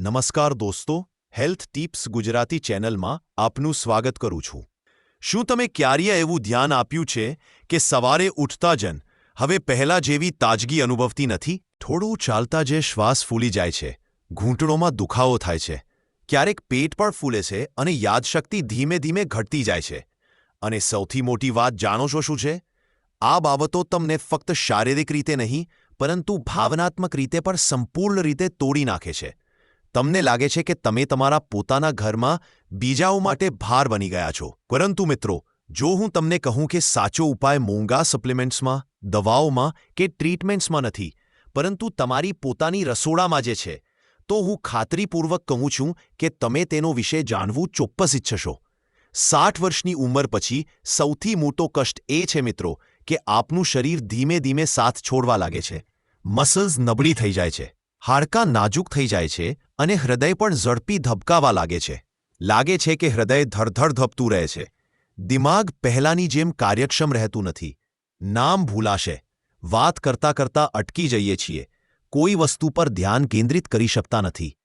નમસ્કાર દોસ્તો, health tips Gujarati ચેનલમાં આપનું સ્વાગત કરું છું. શું તમે ક્યારેય એવું ધ્યાન આપ્યું છે કે સવારે ઉઠતા જન હવે પહેલા જેવી તાજગી અનુભવતી નથી? થોડું ચાલતા જે શ્વાસ ફૂલી જાય છે, ઘૂંટણોમાં દુખાવો થાય છે, ક્યારેક પેટ પણ ફૂલે છે અને યાદશક્તિ ધીમે ધીમે ઘટતી જાય છે. અને સૌથી મોટી વાત જાણો છો શું છે? આ બાબતો તમને ફક્ત શારીરિક રીતે નહીં, પરંતુ ભાવનાત્મક રીતે પણ સંપૂર્ણ રીતે તોડી નાખે છે. તમને લાગે છે કે તમે તમારા પોતાના ઘરમાં બીજાઓ માટે ભાર બની ગયા છો. પરંતુ મિત્રો, જો હું તમને કહું કે સાચો ઉપાય મોંઘા સપ્લિમેન્ટ્સમાં, દવાઓમાં કે ટ્રીટમેન્ટ્સમાં નથી, પરંતુ તમારી પોતાની રસોડામાં જે છે, તો હું ખાતરીપૂર્વક કહું છું કે તમે તેનો વિશે જાણવું ચોક્કસ ઈચ્છશો સાઠ વર્ષની ઉંમર પછી સૌથી મોટો કષ્ટ એ છે મિત્રો, કે આપનું શરીર ધીમે ધીમે સાથ છોડવા લાગે છે. મસલ્સ નબળી થઈ જાય છે. હાડકાં નાજુક થઈ જાય છે અને હૃદય પણ ઝડપી ધબકાવા લાગે છે. લાગે છે કે હૃદય ધડધડ ધબતું રહે છે. દિમાગ પહેલાંની જેમ કાર્યક્ષમ રહેતું નથી. નામ ભૂલાશે. વાત કરતા કરતા અટકી જઈએ છીએ. કોઈ વસ્તુ પર ધ્યાન કેન્દ્રિત કરી શકતા નથી.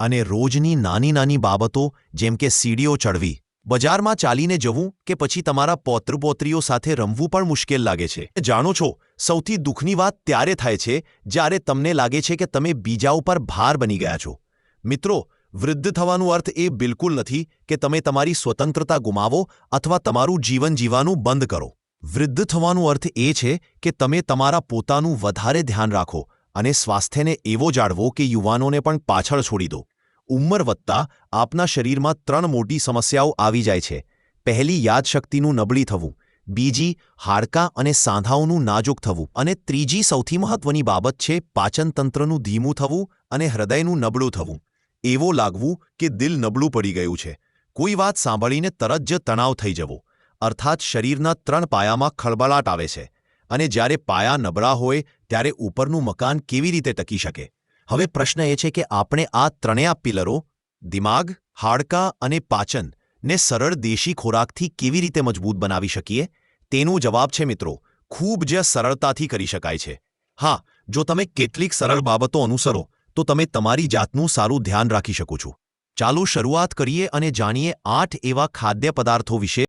અને રોજની નાની નાની બાબતો જેમ કે સીડીઓ ચડવી બજારમાં ચાલીને જવું કે પછી તમારા પૌત્રપૌત્રીઓ સાથે રમવું પણ મુશ્કેલ લાગે છે. જાણો છો, સૌથી દુઃખની વાત ત્યારે થાય છે, જ્યારે તમને લાગે છે કે તમે બીજા ઉપર ભાર બની ગયા છો. મિત્રો, વૃદ્ધ થવાનું અર્થ એ બિલકુલ નથી કે તમે તમારી સ્વતંત્રતા ગુમાવો અથવા તમારું જીવન જીવવાનું બંધ કરો. વૃદ્ધ થવાનું અર્થ એ છે કે તમે તમારા પોતાનું વધારે ધ્યાન રાખો અને સ્વાસ્થ્યને એવો જાળવો કે યુવાનોને પણ પાછળ છોડી દો. ઉંમર વધતા આપના શરીરમાં ત્રણ મોટી સમસ્યાઓ આવી જાય છે. પહેલી, યાદશક્તિનું નબળી થવું. બીજી, હાડકાં અને સાંધાઓનું નાજુક થવું. અને ત્રીજી, સૌથી મહત્વની બાબત છે પાચનતંત્રનું ધીમું થવું અને હૃદયનું નબળું થવું. એવો લાગવું કે દિલ નબળું પડી ગયું છે. કોઈ વાત સાંભળીને તરત જ તણાવ થઈ જવો. અર્થાત શરીરના ત્રણ પાયામાં ખળબળાટ આવે છે. અને જ્યારે પાયા નબળા હોય, ત્યારે ઉપરનું મકાન કેવી રીતે ટકી શકે? હવે પ્રશ્ન એ છે કે આપણે આ ત્રણેય પિલરો, દિમાગ, હાડકાં અને પાચન, ને સરળ દેશી ખોરાકથી કેવી રીતે મજબૂત બનાવી શકીએ? તેનો જવાબ છે મિત્રો, ખૂબ જ સરળતાથી કરી શકાય છે. હા, જો તમે કેટલીક સરળ બાબતો અનુસરો, તો તમે તમારી જાતનું સારું ધ્યાન રાખી શકો છો. ચાલો શરૂઆત કરીએ અને જાણીએ આઠ એવા ખાદ્ય પદાર્થો વિશે,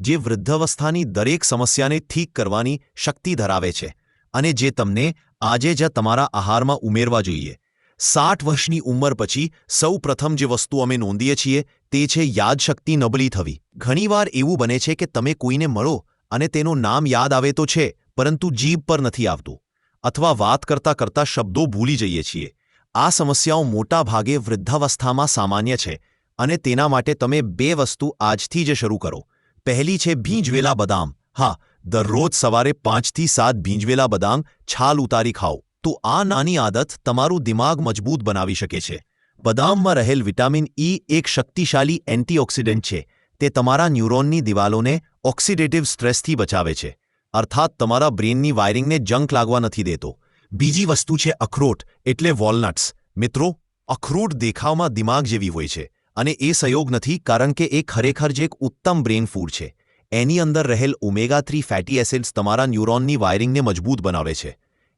જે વૃદ્ધાવસ્થાની દરેક સમસ્યાને ઠીક કરવાની શક્તિ ધરાવે છે. અને જે તમને આજે જ તમારા આહારમાં ઉમેરવા જોઈએ. સાઠ વર્ષની ઉંમર પછી સૌ પ્રથમ જે વસ્તુ અમે નોંધીએ છીએ તે છે યાદશક્તિ નબળી થવી. ઘણીવાર એવું બને છે કે તમે કોઈને મળો અને તેનું નામ યાદ આવે તો છે, પરંતુ જીભ પર નથી આવતું. અથવા વાત કરતા કરતા શબ્દો ભૂલી જઈએ છીએ. આ સમસ્યાઓ મોટા ભાગે વૃદ્ધાવસ્થામાં સામાન્ય છે અને તેના માટે તમે બે વસ્તુ આજથી જ શરૂ કરો. પહેલી છે ભીંજવેલા બદામ. હા દરરોજ સવારે પાંચથી સાત ભીંજવેલા બદામ, છાલ ઉતારી ખાઓ. તો આ નાની આદત તમારું દિમાગ મજબૂત બનાવી શકે છે. બદામમાં રહેલ વિટામિન ઈ એક શક્તિશાળી એન્ટીઓક્સિડન્ટ છે. તે તમારા ન્યુરોનની દિવાલોને ઓક્સિડેટિવ સ્ટ્રેસથી બચાવે છે. અર્થાત તમારા બ્રેનની વાયરિંગને જંક લાગવા નથી દેતો. બીજી વસ્તુ છે અખરોટ, એટલે વોલનટ્સ. મિત્રો, અખરોટ દેખાવમાં દિમાગ જેવી હોય છે. અને એ સહયોગ નથી કારણ કે એ ખરેખર જ એક ઉત્તમ બ્રેન ફૂડ છે. એની અંદર રહેલ ઓમેગા થ્રી ફેટી એસિડ્સ તમારા ન્યુરોનની વાયરિંગને મજબૂત બનાવે છે.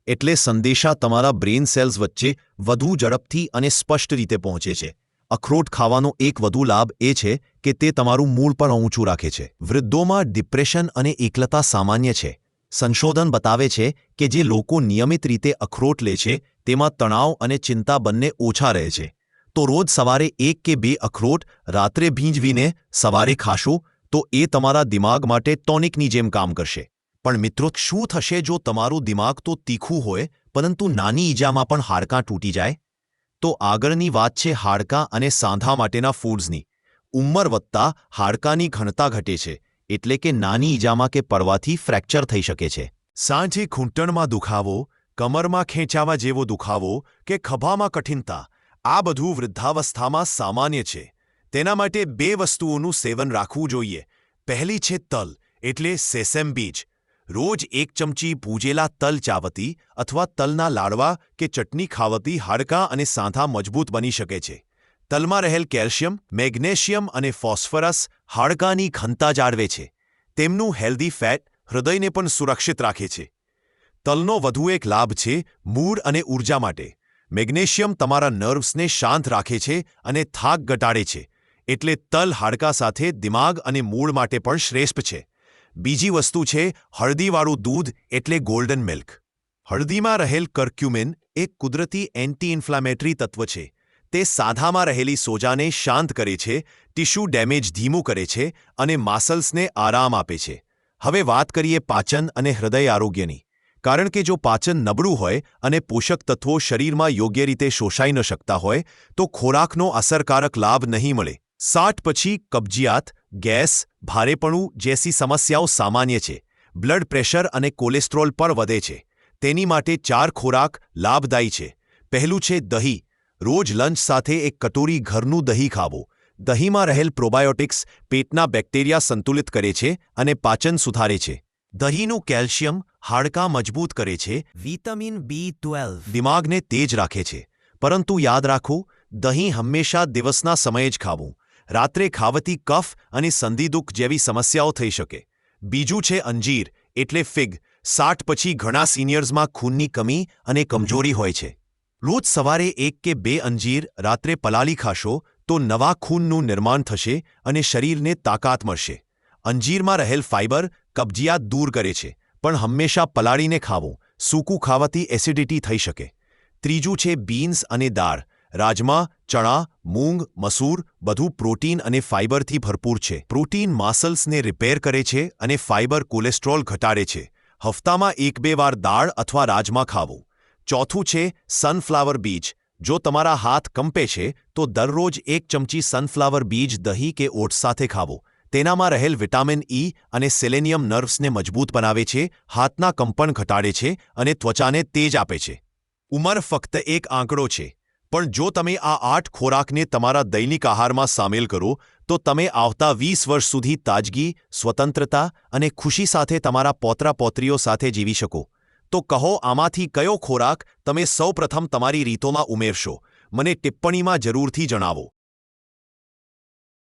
એટલે સંદેશા તમારા બ્રેન સેલ્સ વચ્ચે વધુ ઝડપથી અને સ્પષ્ટ રીતે પહોંચે છે. અખરોટ ખાવાનો એક વધુ લાભ એ છે કે તે તમારું મૂળ પણ ઊંચું રાખે છે. વૃદ્ધોમાં ડિપ્રેશન અને એકલતા સામાન્ય છે. સંશોધન બતાવે છે કે જે લોકો નિયમિત રીતે અખરોટ લે છે, તેમાં તણાવ અને ચિંતા બંને ઓછા રહે છે. તો રોજ સવારે એક કે બે અખરોટ, રાત્રે ભીંજવીને સવારે ખાશો તો એ તમારા દિમાગ માટે ટોનિકની જેમ કામ કરશે. પણ મિત્રો, શું થશે જો તમારું દિમાગ તો તીખું હોય, પરંતુ નાની ઈજામાં પણ હાડકાં તૂટી જાય? તો આગળની વાત છે હાડકાં અને સાંધા માટેના ફૂડ્સની. ઉંમર વધતા હાડકાની ઘનતા ઘટે છે, એટલે કે નાની ઈજામાં કે પડવાથી ફ્રેક્ચર થઈ શકે છે. સાંજે ઘૂંટણમાં દુખાવો, કમરમાં ખેંચાવા જેવો દુખાવો કે ખભામાં કઠિનતા, આ બધું વૃદ્ધાવસ્થામાં સામાન્ય છે. તેના માટે બે વસ્તુઓનું સેવન રાખવું જોઈએ. પહેલી છે તલ, એટલે સેસેમ બીજ. રોજ એક ચમચી પૂજેલા તલ ચાવતી અથવા તલના લાડવા કે ચટણી ખાવતી હાડકાં અને સાંધા મજબૂત બની શકે છે. તલમાં રહેલ કેલ્શિયમ, મેગ્નેશિયમ અને ફોસ્ફરસ હાડકાની ઘનતા જાળવે છે. તેમનું હેલ્ધી ફેટ હૃદયને પણ સુરક્ષિત રાખે છે. તલનો વધુ એક લાભ છે મૂડ અને ઊર્જા માટે. મેગ્નેશિયમ તમારા નર્વ્સને શાંત રાખે છે અને થાક ઘટાડે છે. એટલે તલ હાડકા સાથે દિમાગ અને મૂળ માટે પણ શ્રેષ્ઠ છે. બીજી વસ્તુ છે, હળદીવાળું દૂધ એટલે ગોલ્ડન મિલ્ક હળદીમાં રહેલ કર્ક્યુમિન એક કુદરતી એન્ટી ઇન્ફ્લામેટરી તત્વ છે. તે સાધામાં રહેલી સોજાને શાંત કરે છે ટિશ્યુ ડેમેજ ધીમું કરે છે અને માસલ્સને આરામ આપે છે. હવે વાત કરીએ પાચન અને હૃદય આરોગ્યની. કારણ કે જો પાચન નબળું હોય અને પોષક તત્વો શરીરમાં યોગ્ય રીતે શોષાઈ ન શકતા હોય, તો ખોરાકનો અસરકારક લાભ નહીં મળે. સાઠ પછી કબજિયાત ગેસ ભારેપણું જેસી સમસ્યાઓ સામાન્ય છે. બ્લડ પ્રેશર અને કોલેસ્ટ્રોલ પણ વધે છે. તેની માટે ચાર ખોરાક લાભદાયી છે. પહેલું છે દહીં. રોજ લંચ સાથે એક કટોરી ઘરનું દહીં ખાવું. દહીંમાં રહેલ પ્રોબાયોટિક્સ પેટના બેક્ટેરિયા સંતુલિત કરે છે અને પાચન સુધારે છે. દહીંનું કેલ્શિયમ હાડકાં મજબૂત કરે છે. વિટામિન બી ટ્વેલ્વ દિમાગને તેજ રાખે છે. પરંતુ યાદ રાખો દહીં હંમેશા દિવસના સમયે જ ખાવું. રાત્રે ખાવતી કફ અને સંધિદુઃખ જેવી સમસ્યાઓ થઈ શકે. બીજું છે અંજીર, એટલે ફિગ. સાઠ પછી ઘણા સિનિયર્સમાં ખૂનની કમી અને કમજોરી હોય છે. રોજ સવારે એક કે બે અંજીર, રાત્રે પલાળી ખાશો તો નવા ખૂનનું નિર્માણ થશે અને શરીરને તાકાત મળશે. અંજીરમાં રહેલ ફાઇબર કબજિયાત દૂર કરે છે, પણ હંમેશા પલાળીને ખાવું, સૂકું ખાવાથી એસિડિટી થઈ શકે. ત્રીજું છે બીન્સ અને દાળ. રાજમા, ચણા મૂંગ, મસૂર, બધું પ્રોટીન અને ફાઇબરથી ભરપૂર છે. પ્રોટીન માસલ્સને રિપેર કરે છે અને ફાઇબર કોલેસ્ટ્રોલ ઘટાડે છે. હફતામાં એક બે વાર દાળ અથવા રાજમા ખાવું. ચોથું છે સનફ્લાવર બીજ. જો તમારા હાથ કંપે છે, તો દરરોજ એક ચમચી સનફ્લાવર બીજ દહીં કે ઓટ્સ સાથે ખાવો. તેનામાં રહેલ વિટામિન ઈ અને સેલેનિયમ નર્વ્સને મજબૂત બનાવે છે, હાથના કંપન ઘટાડે છે અને ત્વચાને તેજ આપે છે. ઉંમર ફક્ત એક આંકડો છે. પણ જો તમે આ આઠ ખોરાકને તમારા દૈનિક આહારમાં સામેલ કરો, તો તમે આવતા વીસ વર્ષ સુધી તાજગી, સ્વતંત્રતા અને ખુશી સાથે તમારા પોતરા પોત્રીઓ સાથે જીવી શકો. તો કહો, આમાંથી કયો ખોરાક તમે સૌપ્રથમ તમારી રીતોમાં ઉમેરશો? મને ટિપ્પણીમાં જરૂરથી જણાવો.